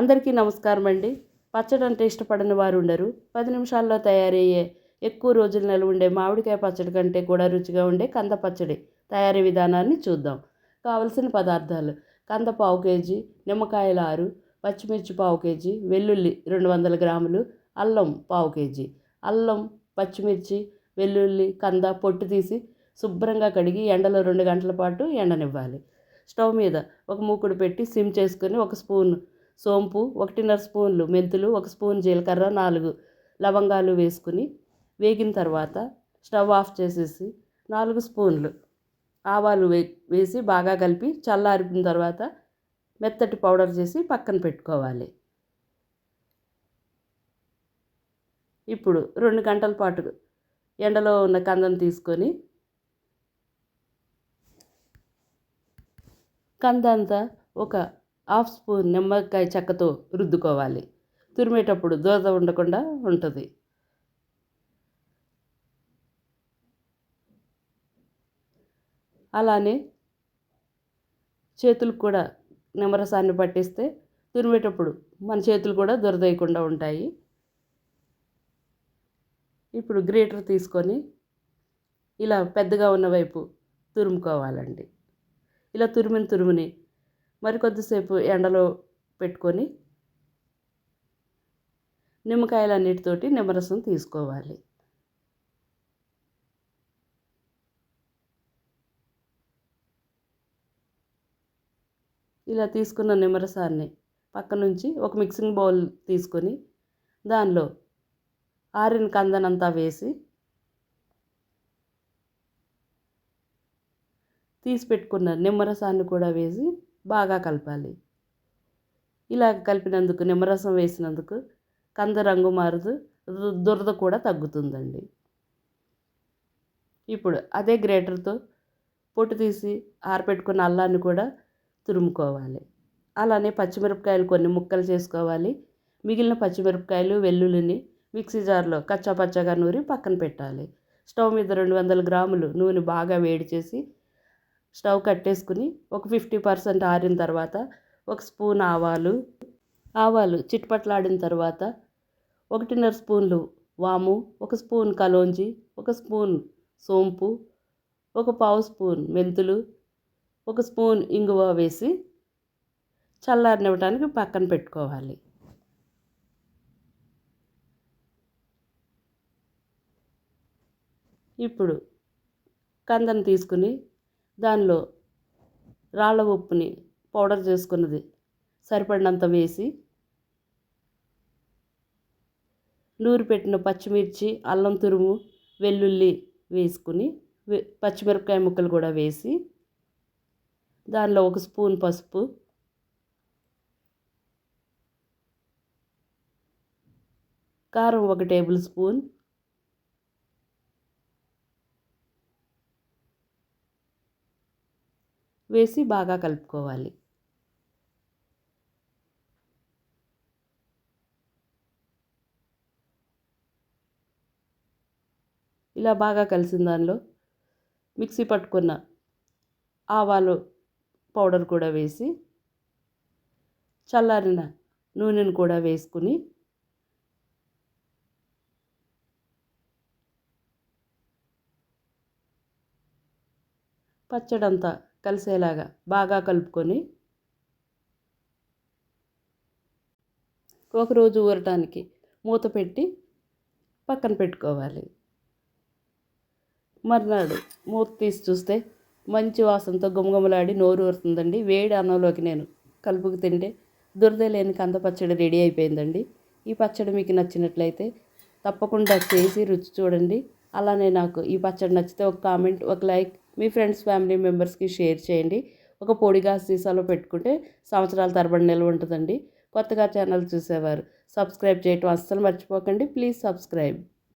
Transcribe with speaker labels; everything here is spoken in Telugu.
Speaker 1: అందరికీ నమస్కారం అండి. పచ్చడి అంటే ఇష్టపడని వారు ఉండరు. పది నిమిషాల్లో తయారయ్యే ఎక్కువ రోజులు నిలవ ఉండే మామిడికాయ పచ్చడి కంటే కూడా రుచిగా ఉండే కంద పచ్చడి తయారీ విధానాన్ని చూద్దాం. కావలసిన పదార్థాలు. కంద పావు కేజీ నిమ్మకాయల ఆరు పచ్చిమిర్చి పావు కేజీ వెల్లుల్లి రెండు వందల గ్రాములు అల్లం పావు కేజీ. అల్లం పచ్చిమిర్చి వెల్లుల్లి కంద పొట్టు తీసి శుభ్రంగా కడిగి ఎండలో రెండు గంటల పాటు ఎండనివ్వాలి. స్టవ్ మీద ఒక మూకుడు పెట్టి సిమ్ చేసుకొని ఒక స్పూన్ సోంపు ఒకటిన్నర స్పూన్లు మెంతులు ఒక స్పూన్ జీలకర్ర నాలుగు లవంగాలు వేసుకుని వేగిన తర్వాత స్టవ్ ఆఫ్ చేసేసి నాలుగు స్పూన్లు ఆవాలు వే వేసి బాగా కలిపి చల్లారిన తర్వాత మెత్తటి పౌడర్ చేసి పక్కన పెట్టుకోవాలి. ఇప్పుడు రెండు గంటల పాటు ఎండలో ఉన్న కందం తీసుకొని కంద అంతా ఒక హాఫ్ స్పూన్ నిమ్మకాయ చెక్కతో రుద్దుకోవాలి. తురిమేటప్పుడు దోద ఉండకుండా ఉంటుంది. అలానే చేతులకు కూడా నిమ్మరసాన్ని పట్టిస్తే తురిమేటప్పుడు మన చేతులు కూడా దురదేయకుండా ఉంటాయి. ఇప్పుడు గ్రేటర్ తీసుకొని ఇలా పెద్దగా ఉన్న వైపు తురుముకోవాలండి. ఇలా తురిమిన తురుముని మరికొద్దిసేపు ఎండలో పెట్టుకొని నిమ్మకాయలన్నిటితోటి నిమ్మరసం తీసుకోవాలి. ఇలా తీసుకున్న నిమ్మరసాన్ని పక్క నుంచి ఒక మిక్సింగ్ బౌల్ తీసుకొని దానిలో ఆరిన కందనంతా వేసి తీసి పెట్టుకున్న నిమ్మరసాన్ని కూడా వేసి బాగా కలపాలి. ఇలా కలిపినందుకు నిమ్మరసం వేసినందుకు కంద రంగు మారుతూ దురద కూడా తగ్గుతుందండి. ఇప్పుడు అదే గ్రేటర్తో పొట్టు తీసి ఆరపెట్టుకున్న అల్లాన్ని కూడా తురుముకోవాలి. అలానే పచ్చిమిరపకాయలు కొన్ని ముక్కలు చేసుకోవాలి. మిగిలిన పచ్చిమిరపకాయలు వెల్లుల్లిని మిక్సీ జార్లో కచ్చా పచ్చగా నూరి పక్కన పెట్టాలి. స్టవ్ మీద రెండు వందల గ్రాములు నూనె బాగా వేడి చేసి స్టవ్ కట్టేసుకుని ఒక ఫిఫ్టీ పర్సెంట్ ఆరిన తర్వాత ఒక స్పూన్ ఆవాలు ఆవాలు చిట్పట్లాడిన తర్వాత ఒకటిన్నర స్పూన్లు వాము ఒక స్పూన్ కలోంజి ఒక స్పూన్ సోంపు ఒక పావు స్పూన్ మెంతులు ఒక స్పూన్ ఇంగువ వేసి చల్లారనివ్వడానికి పక్కన పెట్టుకోవాలి. ఇప్పుడు కందను తీసుకుని దానిలో రాళ్ళ ఉప్పుని పౌడర్ చేసుకున్నది. సరిపడినంత వేసి నూరు పెట్టిన పచ్చిమిర్చి అల్లం తురుము వెల్లుల్లి వేసుకుని పచ్చిమిరపకాయ ముక్కలు కూడా వేసి దానిలో ఒక స్పూన్ పసుపు కారం ఒక టేబుల్ స్పూన్ వేసి బాగా కలుపుకోవాలి. ఇలా బాగా కలిసిన దానిలో మిక్సీ పట్టుకున్న ఆవాలు పౌడర్ కూడా వేసి చల్లారిన నూనెను కూడా వేసుకుని పచ్చడంతా కలిసేలాగా బాగా కలుపుకొని ఒకరోజు ఊరటానికి మూత పెట్టి పక్కన పెట్టుకోవాలి. మర్నాడు మూత తీసి చూస్తే మంచి వాసనతో గుమగుమలాడి నోరు ఊరుతుందండి. వేడి అన్నంలోకి నేను కలుపుకు తింటే దురద లేని కంద పచ్చడి రెడీ అయిపోయిందండి. ఈ పచ్చడి మీకు నచ్చినట్లయితే తప్పకుండా చేసి రుచి చూడండి. అలానే నాకు ఈ పచ్చడి నచ్చితే ఒక కామెంట్ ఒక లైక్ మీ ఫ్రెండ్స్ ఫ్యామిలీ మెంబర్స్కి షేర్ చేయండి. ఒక పొడిగా సీసాలో పెట్టుకుంటే సంవత్సరాల తరబడి నిల్వ ఉంటుందండి. కొత్తగా ఛానల్ చూసేవారు సబ్స్క్రైబ్ చేయటం అస్సలు మర్చిపోకండి. Please subscribe.